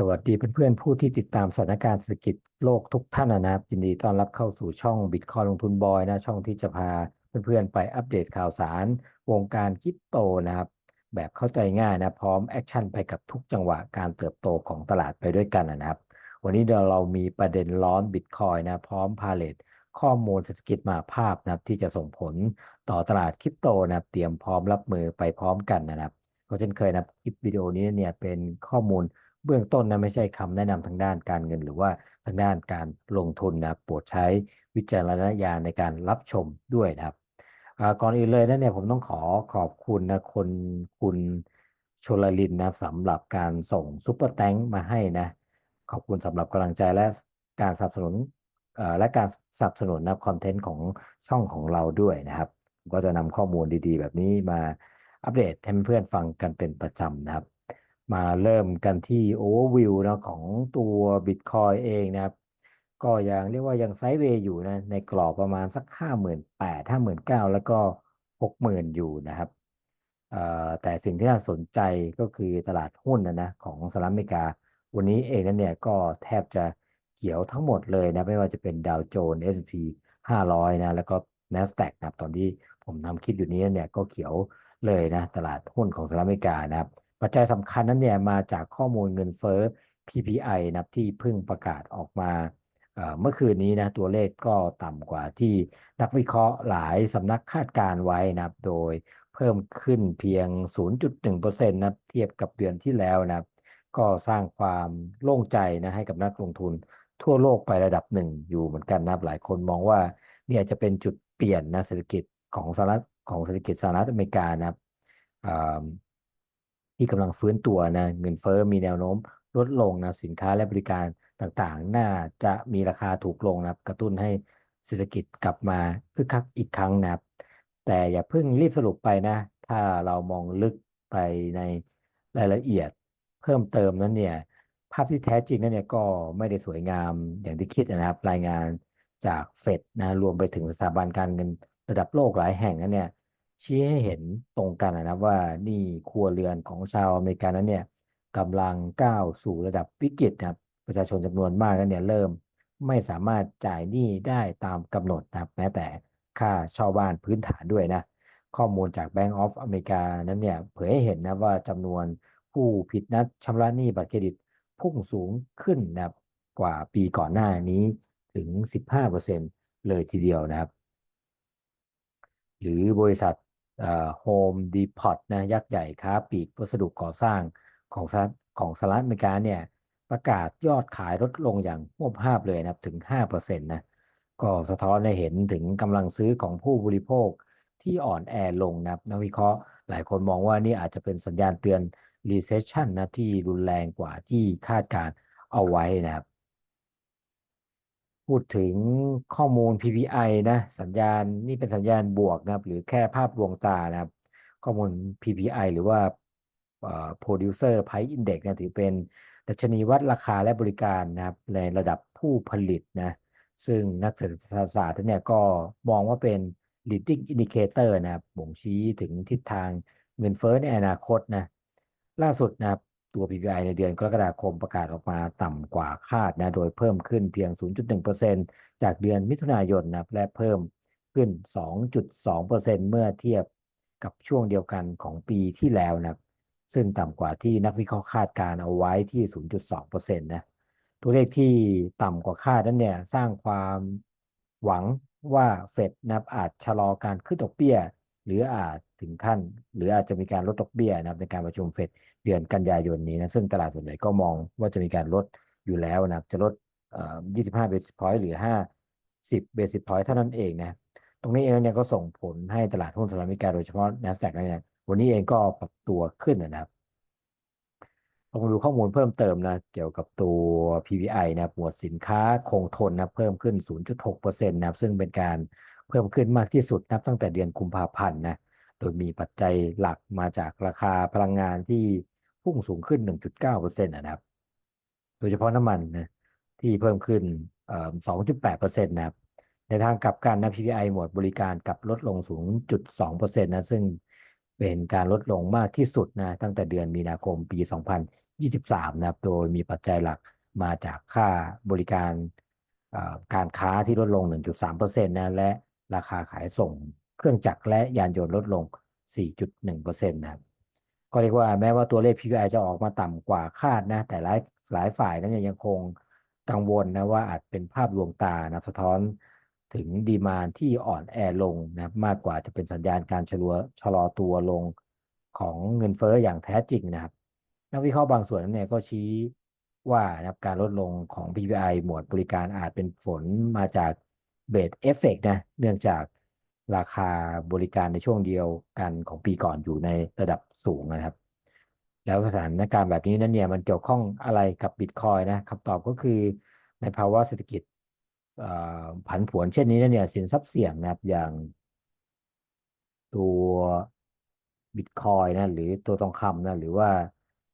สวัสดีเพื่อนๆผู้ที่ติดตามสถานการณ์เศรษฐกิจโลกทุกท่านนะครับยินดีต้อนรับเข้าสู่ช่อง Bitcoin ลงทุนบอยนะช่องที่จะพาเพื่อนๆไปอัปเดตข่าวสาร วงการคริปโตนะครับ แบบเข้าใจง่ายนะพร้อมแอคชั่นไปกับทุกจังหวะการเติบโตของตลาดไปด้วยกันนะครับ วันนี้เดี๋ยวเรามีประเด็นร้อน Bitcoin นะพร้อมพาเลทข้อมูลเศรษฐกิจมาภาพนะครับที่จะส่งผลต่อตลาดคริปโตนะครับเตรียมพร้อมรับมือไปพร้อมกันนะครับเพราะเช่นเคยนะคลิปวิดีโอนี้เนี่ยเป็นข้อมูล เบื้องต้นนะไม่ใช่คำแนะนำทางด้านการเงิน หรือว่าทางด้านการลงทุนนะโปรดใช้วิจารณญาณในการรับชมด้วยนะครับก่อนอื่นเลยนะเนี่ยผมต้องขอขอบคุณนะคนคุณชลลินนะสำหรับการส่งซุปเปอร์แตงมาให้นะ ขอบคุณสำหรับกำลังใจและการสนับสนุนและการสนับสนุนนะคอนเทนต์ของช่องของเราด้วยนะครับ ก็จะนำข้อมูลดีๆ แบบนี้มาอัปเดตให้เพื่อนฟังกันเป็นประจำนะครับ มาเริ่มกันที่ overview นะของตัว Bitcoin เองนะครับ ก็ยังเรียกว่ายังไซด์เวย์อยู่นะ ในกรอบประมาณสักห้าหมื่นแปดห้าหมื่นเก้าแล้วก็หกหมื่นอยู่นะครับแต่สิ่งที่น่าสนใจก็คือตลาดหุ้นนะนะของสหรัฐอเมริกา วันนี้เองนั้นเนี่ยก็แทบจะเขียวทั้งหมดเลยนะ ไม่ว่าจะเป็นดาวโจนส์ S&P 500 นะ แล้วก็ NASDAQ นะครับ ตอนที่ผมทำคลิปอยู่นี้เนี่ยก็เขียวเลยนะ ตลาดหุ้นของสหรัฐอเมริกานะครับ ปัจจัยสำคัญนั้นเนี่ยมาจากข้อมูลเงินเฟ้อ PPI นะที่เพิ่งประกาศออกมาเมื่อคืนนี้นะตัวเลขก็ต่ำกว่าที่นักวิเคราะห์หลายสำนักคาดการไว้นะโดยเพิ่มขึ้นเพียง 0.1%นะเทียบกับเดือนที่แล้วนะก็สร้างความโล่งใจนะให้กับนักลงทุนทั่วโลกไประดับหนึ่งอยู่เหมือนกันนะหลายคนมองว่าเนี่ยจะเป็นจุดเปลี่ยนนะเศรษฐกิจของสหรัฐของเศรษฐกิจสหรัฐอเมริกานะ ที่กำลังฟื้นตัวนะเงินเฟ้อมีแนวโน้มลดลงนะสินค้าและบริการต่างๆ น่าจะมีราคาถูกลงนะกระตุ้นให้เศรษฐกิจกลับมาคึกคักอีกครั้งนะครับ แต่อย่าเพิ่งรีบสรุปไปนะ ถ้าเรามองลึกไปในรายละเอียดเพิ่มเติมนั้นเนี่ย ภาพที่แท้จริงนั้นเนี่ยก็ไม่ได้สวยงามอย่างที่คิดนะครับ รายงานจากเฟดนะรวมไปถึงสถาบันการเงินระดับโลกหลายแห่งนั้นเนี่ย ชี้ให้เห็นตรงกันนะครับว่านี่ครัวเรือนของชาวอเมริกันนั้นเนี่ยกำลังก้าวสู่ระดับวิกฤตนะครับประชาชนจำนวนมากนั้นเนี่ยเริ่มไม่สามารถจ่ายหนี้ได้ตามกำหนดนะครับแม้แต่ค่าเช่าบ้านพื้นฐานด้วยนะข้อมูลจาก Bank of America นั้นเนี่ยเผยให้เห็นนะว่าจำนวนผู้ผิดนัดชำระหนี้บัตรเครดิตพุ่งสูงขึ้นนะครับกว่าปีก่อนหน้านี้ถึง 15%เลยทีเดียวนะครับ หรือบริษัท โฮมดีพอตนะยักษ์ใหญ่ค้าปลีกวัสดุก่อสร้างของสหของสหรัฐอเมริกาเนี่ยประกาศยอดขายลดลงอย่างมวบภาพเลยนะถึง 5%นะก็สะท้อนให้เห็นถึงกำลังซื้อของผู้บริโภคที่อ่อนแอลงนะนักวิเคราะห์หลายคนมองว่านี่อาจจะเป็นสัญญาณเตือน recession นะที่รุนแรงกว่าที่คาดการเอาไว้นะครับ พูดถึงข้อมูล PPI นะ สัญญาณนี่เป็นสัญญาณบวกนะครับ หรือแค่ภาพดวงตานะครับ ข้อมูล PPI หรือว่า Producer Price Index นะถือเป็นดัชนีวัดราคาและบริการนะครับ ในระดับผู้ผลิตนะ ซึ่งนักเศรษฐศาสตร์เนี่ยก็มองว่าเป็น leading indicator นะครับบ่งชี้ถึงทิศทางเงินเฟ้อในอนาคตนะ ล่าสุดนะครับ ตัว PPI ในเดือนกรกฎาคมประกาศออกมาต่ำกว่าคาดนะ โดยเพิ่มขึ้นเพียง 0.1%จากเดือนมิถุนายนนะ และเพิ่มขึ้น 2.2%เมื่อเทียบกับช่วงเดียวกันของปีที่แล้วนะ ซึ่งต่ำกว่าที่นักวิเคราะห์คาดการเอาไว้ที่ 0.2%นะ ตัวเลขที่ต่ำกว่าคาดนั้นเนี่ยสร้างความหวังว่าเฟดนะอาจชะลอการขึ้นดอกเบี้ย หรืออาจถึงขั้น หรืออาจจะมีการลดดอกเบี้ยนะในการประชุมเฟด เดือนกันยายนนี้นะซึ่งตลาดส่วนใหญ่ก็มองว่าจะมีการลดอยู่แล้วนะจะลด 25 basis point หรือ 50 basis point เท่านั้นเองนะตรงนี้เองเนี่ยก็ส่งผลให้ตลาดหุ้นสหรัฐอเมริกาโดยเฉพาะ NASDAQ เนี่ยวันนี้เองก็ปรับตัวขึ้นนะครับลองดูข้อมูลเพิ่มเติมนะ เกี่ยวกับตัว PPI นะหมวดสินค้าคงทนนะเพิ่มขึ้น 0.6%นะครับซึ่งเป็นการเพิ่มขึ้นมากที่สุดนับตั้งแต่เดือนกุมภาพันธ์นะโดยมีปัจจัยหลักมาจากราคาพลังงานที่ พุ่งสูงขึ้น 1.9%นะครับ โดยเฉพาะน้ำมันนะที่เพิ่มขึ้น 2.8%นะครับ ในทางกลับกันนะ PPI หมวดบริการกลับลดลง 0.2%นะ ซึ่งเป็นการลดลงมากที่สุดนะตั้งแต่เดือนมีนาคมปี23นะครับ โดยมีปัจจัยหลักมาจากค่าบริการการค้าที่ลดลง 1.3%นะและราคาขายส่งเครื่องจักรและยานยนต์ลดลง 4.1%นะครับ ก็เรียกว่าแม้ว่าตัวเลข PPI จะออกมาต่ำกว่าคาดนะ แต่หลายหลายฝ่ายนั้นยังคงกังวลนะว่าอาจเป็นภาพลวงตานะสะท้อนถึงดีมานที่อ่อนแอลงนะมากกว่าจะเป็นสัญญาณการชะลอชะลอตัวลงของเงินเฟ้ออย่างแท้จริงนะครับ นักวิเคราะห์บางส่วนนั้นเนี่ยก็ชี้ว่านะครับการลดลงของ PPI หมวดบริการอาจเป็นผลมาจากเบสเอฟเฟกนะเนื่องจาก ราคาบริการในช่วงเดียวกันของปีก่อนอยู่ในระดับสูงนะครับ แล้วสถานการณ์แบบนี้นั้นเนี่ยมันเกี่ยวข้องอะไรกับบิตคอยนะคำตอบก็คือในภาวะเศรษฐกิจผันผวนเช่นนี้เนี่ยสินทรัพย์เสี่ยงนะครับอย่างตัวบิตคอยนะหรือตัวทองคำนะหรือว่า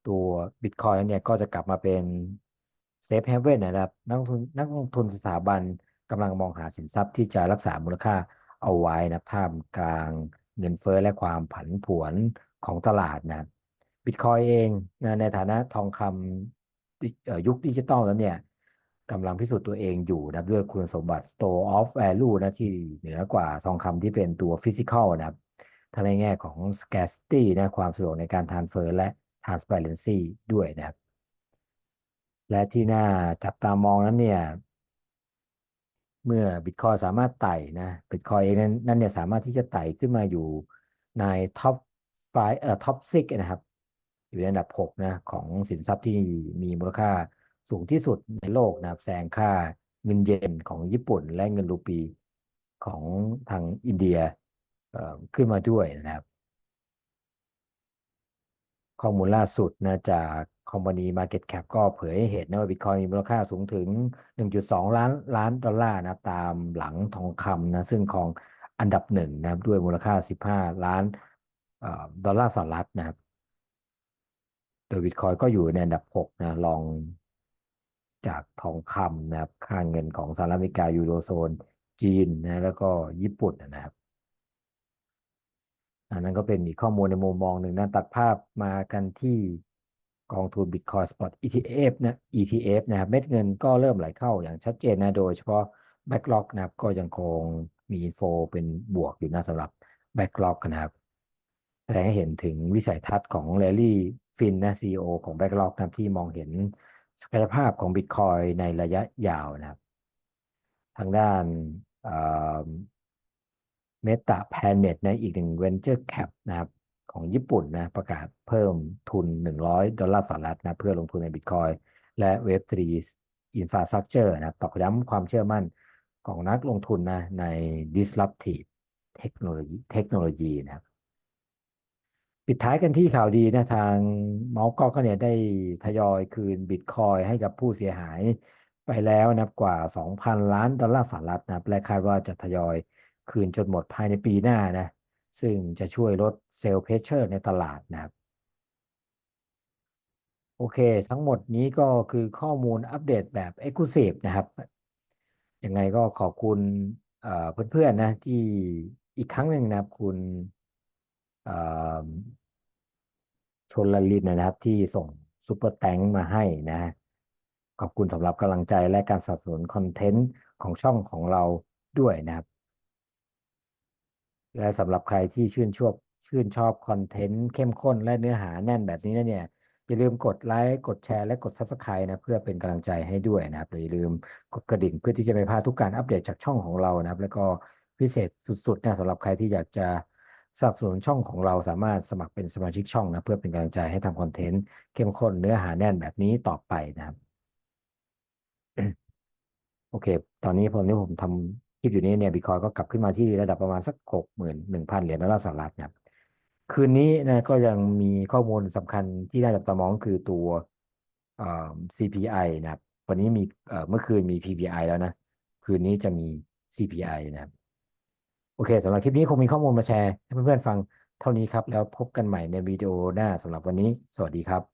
ตัวบิตคอยเนี่ยก็จะกลับมาเป็นเซฟเฮเว่นนะครับนักลงทุนนักลงทุนสถาบันกำลังมองหาสินทรัพย์ที่จะรักษามูลค่า เอาไว้นะท่ามกลางเงินเฟ้อและความผันผวนของตลาดนะบิตคอยเองนะในฐานะทองคำยุคดิจิตอลแล้วเนี่ยกำลังพิสูจน์ตัวเองอยู่นะด้วยคุณสมบัติ store of value นะที่เหนือกว่าทองคำที่เป็นตัว physical นะครับทั้งในแง่ของ scarcity นะความสะดวกในการ transfer และ transparency ด้วยนะครับและที่น่าจับตามองนั้นเนี่ย เมื่อบิตคอยสามารถไต่นะบิตคอยเองนั้นนั่นเนี่ยสามารถที่จะไต่ขึ้นมาอยู่ในท็อปไฟเอ่อท็อปซิกนะครับ อยู่ในอันดับ 6 นะ ของสินทรัพย์ที่มีมูลค่าสูงที่สุดในโลกนะครับแซงค่าเงินเยนของญี่ปุ่นและเงินรูปีของทางอินเดียขึ้นมาด้วยนะครับ ข้อมูลล่าสุดนะจาก คอมพานี Market Cap ก็เผยให้เห็นนะว่าบิตคอยมีมูลค่าสูงถึง 1.2 ล้านล้านดอลลาร์นะตามหลังทองคำนะซึ่งของอันดับหนึ่งนะครับด้วยมูลค่า 15 ล้านดอลลาร์สหรัฐนะครับ โดยบิตคอยก็อยู่ในอันดับ 6 นะรองจากทองคำนะครับค่าเงินของสหรัฐอเมริกายูโรโซน จีนนะแล้วก็ญี่ปุ่นนะครับอันนั้นก็เป็นอีกข้อมูลในมุมมองหนึ่งนะตัดภาพมากันที่ กองทุน Bitcoin Spot ETF นะ ETF นะครับเม็ดเงินก็เริ่มไหลเข้าอย่างชัดเจนนะ โดยเฉพาะ Backlog นะครับ ก็ยังคงมีอินโฟเป็นบวกอยู่นะสำหรับ Backlog นะครับแสดงให้เห็นถึงวิสัยทัศน์ของ Larry Finn นะ CEO ของ Backlog นะที่มองเห็นศักยภาพของ Bitcoin ในระยะยาวนะครับ ทางด้านเมตาแพนเน็ตในอีกหนึ่ง Venture Cap นะครับ ของญี่ปุ่นนะประกาศเพิ่มทุน 100 ดอลลาร์สหรัฐนะเพื่อลงทุนในบิตคอยและ Web3 Infrastructure นะตอกย้ำความเชื่อมั่นของนักลงทุนนะใน disruptive เทคโนโลยีเทคโนโลยีนะปิดท้ายกันที่ข่าวดีนะทางเมาส์ก็เนี่ยได้ทยอยคืนบิตคอยให้กับผู้เสียหายไปแล้วนะกว่า 2,000 ล้านดอลลาร์สหรัฐนะและคาดว่าจะทยอยคืนจนหมดภายในปีหน้านะ ซึ่งจะช่วยลดเซลล์เพชเชอร์ในตลาดนะครับ โอเค ทั้งหมดนี้ก็คือข้อมูลอัปเดตแบบ Exclusive นะครับ ยังไงก็ขอบคุณเพื่อนๆนะที่อีกครั้งหนึ่งนะครับคุณชนลลินนะครับที่ส่งซูเปอร์แตงมาให้นะ ขอบคุณสำหรับกำลังใจและการสนับสนุนคอนเทนต์ของช่องของเราด้วยนะครับ และสำหรับใครที่ชื่นชอบชื่นชอบคอนเทนต์เข้มข้นและเนื้อหาแน่นแบบนี้นะเนี่ยอย่าลืมกดไลค์กดแชร์และกด Subscribe นะเพื่อเป็นกำลังใจให้ด้วยนะครับอย่าลืมกดกระดิ่งเพื่อที่จะไม่พลาดทุกการอัปเดตจากช่องของเรานะครับ แล้วก็พิเศษสุดๆนะสำหรับใครที่อยากจะสนับสนุนช่องของเราสามารถสมัครเป็นสมาชิกช่องนะเพื่อเป็นกำลังใจให้ทำคอนเทนต์เข้มข้นเนื้อหาแน่นแบบนี้ต่อไปนะครับ โอเค ตอนนี้ผมนี่ผมทำ ลิปอยู่นี้เนี่ยบิตคอยก็กลับขึ้นมาที่ระดับประมาณสักหกหมื่นหนึ่งพันเหรียญดอลลาร์สหรัฐนะครับคืนนี้นะก็ยังมีข้อมูลสำคัญที่น่าจับตามองคือตัว CPI นะครับวันนี้มีเมื่อคืนมี PPI แล้วนะ คืนนี้จะมี CPI นะครับ โอเคสำหรับคลิปนี้คงมีข้อมูลมาแชร์ให้เพื่อนๆฟังเท่านี้ครับ แล้วพบกันใหม่ในวิดีโอหน้าสำหรับวันนี้ สวัสดีครับ